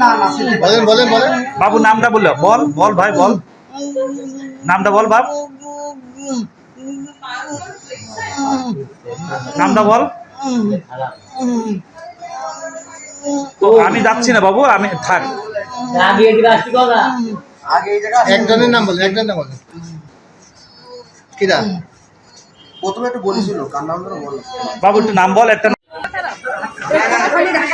না না সেটা বলেন বলেন বলেন। বাবু নামটা বলল বল বল ভাই বল। নামটা বল বাপ। নামটা বল। তো আমি যাচ্ছি না বাবু আমি থাক। আগে এই জায়গা একজনের নাম বলেন একজনের নাম বলেন কিরা? প্রথমে একটু বলেছিল কার নাম বাবু একটু নাম বল একটা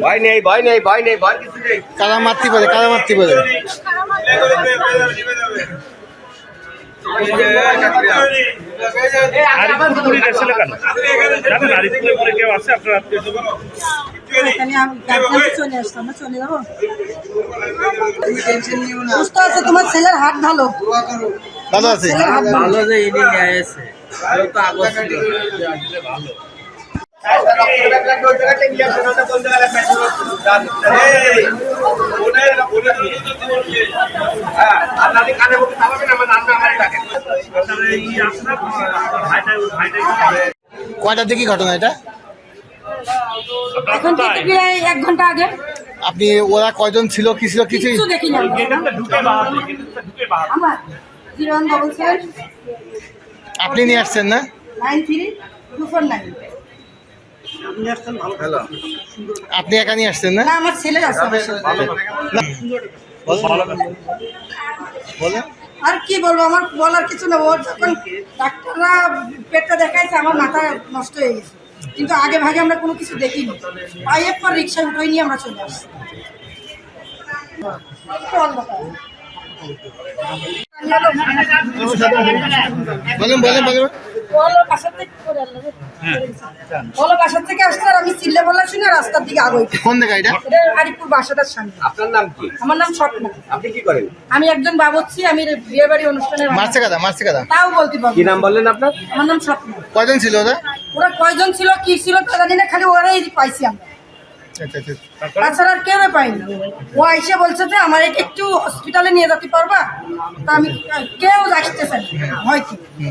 ভয় নেই ভয় নেই ভয় নেই ভয় কিছু নেই। কারা মারতে পারে কারা মারতে পারে। তোমার ছেলের হাত ভালো। ভালো আছে? ভালো ভালো যে ইনি নিয়ে এসে ছিল কয়টার দিকে ঘটনা এটা? এখন থেকে প্রায় এক ঘণ্টা আগে। আপনি ওরা কয়জন ছিল কি ছিল কিছুই কিছু দেখি না আমার আপনি নিয়ে আসছেন না? Nine three two four nine. আপনি একা নিয়ে আসছেন না? না আমার ছেলে। বলেন। আর কি বলব আমার বলার কিছু না ওর যখন ডাক্তাররা পেটটা দেখাইছে আমার মাথা নষ্ট হয়ে গেছে। কিন্তু আগে ভাগে আমরা কোনো কিছু দেখিনি। পাইয়ের পর রিক্সা উঠোই নিয়ে আমরা চলে আসছি। বলেন বলেন বলেন। থেকে আসছে আর আমি চিল্লে বললাম শুনে রাস্তার দিকে আগে কোন জায়গা এটা? এটা আরিপুর বাসাটার সামনে। আপনার নাম কি? আমার নাম স্বপ্না। আপনি কি করেন? আমি একজন বাবুচ্ছি আমি বিয়ে বাড়ি মারছে মারছে কাদা। তাও বলতে পারব কি নাম বললেন আপনার? আমার নাম স্বপ্না। কয়জন ছিল ওরা? ওরা কয়জন ছিল কি ছিল তা জানি না খালি ওরাই পাইছি আমরা। আচ্ছা আচ্ছা তাছাড়া আর কেউ পাইনি। ও এসে বলছে যে আমার একটু হসপিটালে নিয়ে যেতে পারবা? তা আমি কেউ আসতেছে না হয়তো